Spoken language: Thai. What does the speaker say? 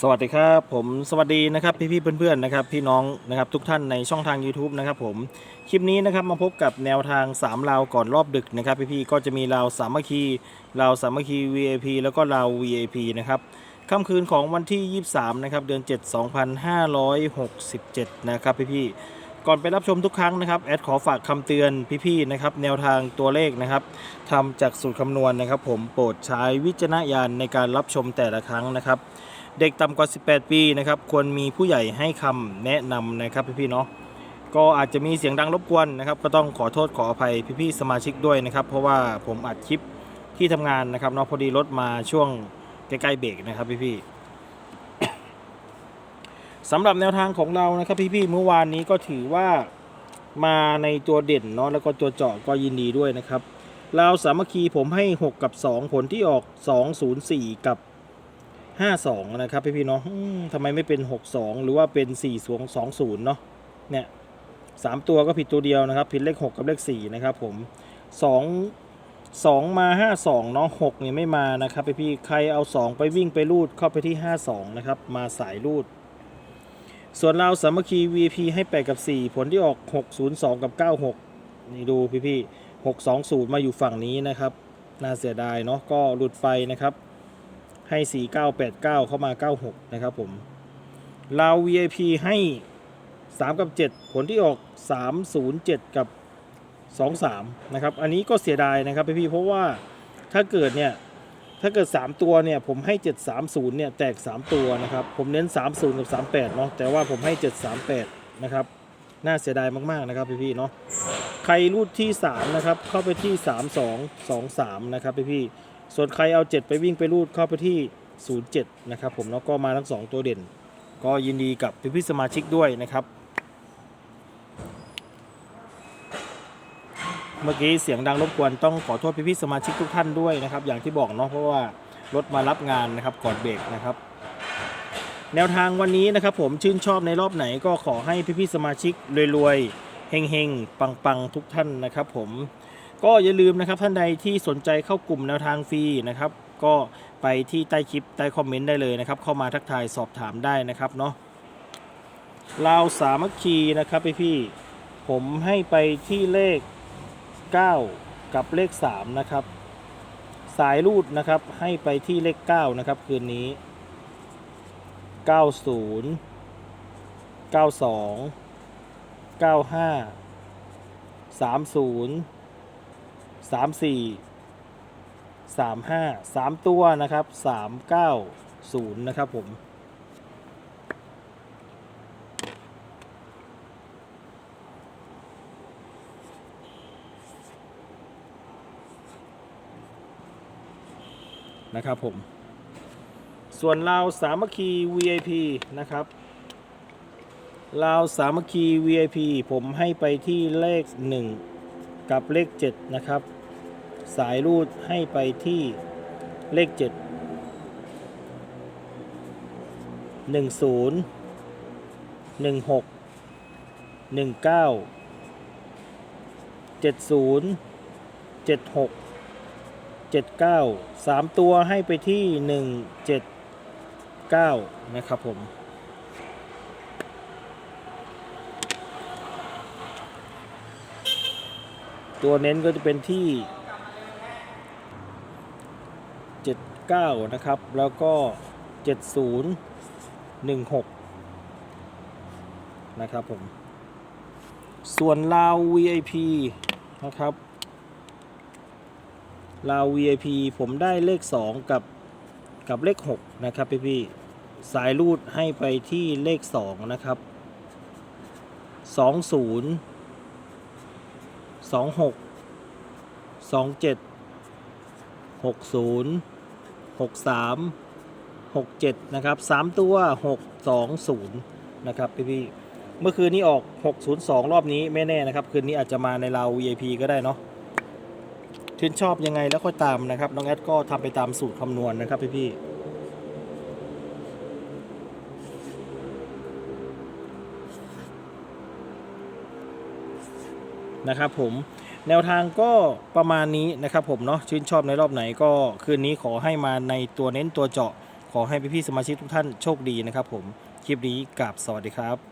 สวัสดีครับผมสวัสดีนะครับพี่ๆเพื่อนๆนะครับพี่น้องนะครับทุกท่านในช่องทาง YouTube นะครับผมคลิปนี้นะครับมาพบกับแนวทาง3ลาวก่อนรอบดึกนะครับพี่ๆก็จะมีลาวสามัคคีลาวสามัคคี VIP แล้วก็ลาว VIP นะครับค่ำคืนของวันที่ 23 นะครับเดือน 7 2567 นะครับพี่ๆ ก่อนไปรับชมทุกครั้งนะครับแอดขอฝากคำเตือนพี่ๆนะครับแนวทางตัวเลขนะครับทำจากสูตรคำนวณนะครับ ผมโปรดใช้วิจารณญาณในการรับชมแต่ละครั้งนะครับ เด็กต่ำกว่า 18 ปีนะครับควรมีผู้ใหญ่ให้คำแนะนำนะครับพี่ๆเนาะก็อาจจะมีเสียงดังรบกวนนะครับ ก็ต้องขอโทษขออภัยพี่ๆสมาชิกด้วยนะครับ เพราะว่าผมอัดคลิปที่ทำงานนะครับเนาะพอดีรถมาช่วงใกล้ๆเบรกนะครับพี่ๆ สำหรับแนวทางของเรานะครับพี่ๆเมื่อวานนี้ก็ถือว่ามาในตัวเด่นเนาะแล้วก็ตัวเจาะก็ยินดีด้วยนะครับเราสามัคคีผมให้ 6 กับ 2 ผลที่ออก 204 กับ 52 นะครับพี่พี่ๆเนาะทำไมไม่เป็น 62 หรือว่าเป็น 4 2 20 เนาะเนี่ยสามตัวก็ผิดตัวเดียวนะครับ ผิดเลข 6 กับเลข 4 นะครับผม 2 2 มา 52 เนาะ6เนี่ยไม่มานะครับพี่พี่ๆใครเอา 2 ไปวิ่งไปรูดเข้าไปที่ 52 นะครับ มาสายรูด ส่วนเราสามัคคี VP ให้ 8 กับ 4 ผลที่ออก 602 กับ 96 นี่ดูพี่พี่ๆ620 มาอยู่ฝั่งนี้นะครับ น่าเสียดายเนาะก็หลุดไฟนะครับ ให้ 4989 เข้ามา 96 นะครับผมเรา VIP ให้ 3 กับ 7 ผลที่ออก 307 กับ 23 นะครับ อันนี้ก็เสียดายนะครับพี่ๆเพราะว่าถ้าเกิดเนี่ย ถ้าเกิด 3 ตัวเนี่ยผมให้ 730เนี่ยแตก 3 ตัวนะครับ ผมเน้น 30 กับ 38เนาะแต่ว่าผมให้ 738 นะครับ น่าเสียดายมากๆนะครับพี่ๆเนาะใครรูดที่ 3 นะครับ เข้าไปที่ 3223 นะครับพี่ๆส่วนใครเอา 7 ไปวิ่งไปรูดเข้าไปที่ 07 นะครับผมแล้วก็มาทั้ง 2 ตัวเด่น ก็ยินดีกับพี่พี่ๆสมาชิกด้วยนะครับ เมื่อกี้เสียงดังรบกวนต้องขอโทษพี่พี่ๆสมาชิกทุกท่านด้วยนะครับ อย่างที่บอกเนาะเพราะว่ารถมารับงานนะครับก่อนเบรกนะครับ แนวทางวันนี้นะครับ ผมชื่นชอบในรอบไหนก็ขอให้พี่พี่ๆสมาชิกรวยๆเฮงๆปังๆทุกท่านนะครับ ผมก็อย่าลืมนะครับท่านใดที่สนใจเข้ากลุ่มแนวทางฟรีนะครับ ก็ไปที่ใต้คลิปใต้คอมเมนต์ได้เลยนะครับ เข้ามาทักทายสอบถามได้นะครับเนาะลาวสามัคคีนะครับพี่พี่ผมให้ไปที่เลข 9 กับเลข 3 นะครับ สายรูดนะครับให้ไปที่เลข 9 นะครับ คืนนี้ 90 92 95 30สามสี่สามห้าสามตัวนะครับสามเก้าศูนย์นะครับผม นะครับผม ส่วนลาวสามัคคี VIP นะครับลาวสามัคคี VIP ผมให้ไปที่เลข 1 กับเลข 7 นะครับ สายรูดให้ไปที่เลข 7 10 16 19 70 76 79 3 ตัวให้ไปที่ 179 นะครับผม ตัวเน้นก็จะเป็นที่ 79 นะครับ แล้วก็ 70 16 นะครับผม ส่วนลาว VIP นะครับ ลาว VIP ผมได้เลข 2 กับกับเลข 6 นะครับพี่พี่สายรูดให้ไปที่เลข 2 นะครับ 20สองหกสองเจ็ดหกศูนย์หกสามหกเจ็ดนะครับสามตัวหกสองศูนย์นะครับพี่พี่เมื่อคืนนี้ออกหกศูนย์สองรอบนี้ไม่แน่นะครับ คืนนี้อาจจะมาในเรา VIP ก็ได้เนาะ ชื่นชอบยังไงแล้วค่อยตามนะครับ น้องแอดก็ทำไปตามสูตรคำนวณนะครับพี่พี่นะครับผมแนวทางก็ประมาณนี้นะครับผมเนาะชื่นชอบในรอบไหนก็คืนนี้ขอให้มาในตัวเน้นตัวเจาะ ขอให้พี่ๆสมาชิกทุกท่านโชคดีนะครับผม คลิปนี้กราบสวัสดีครับ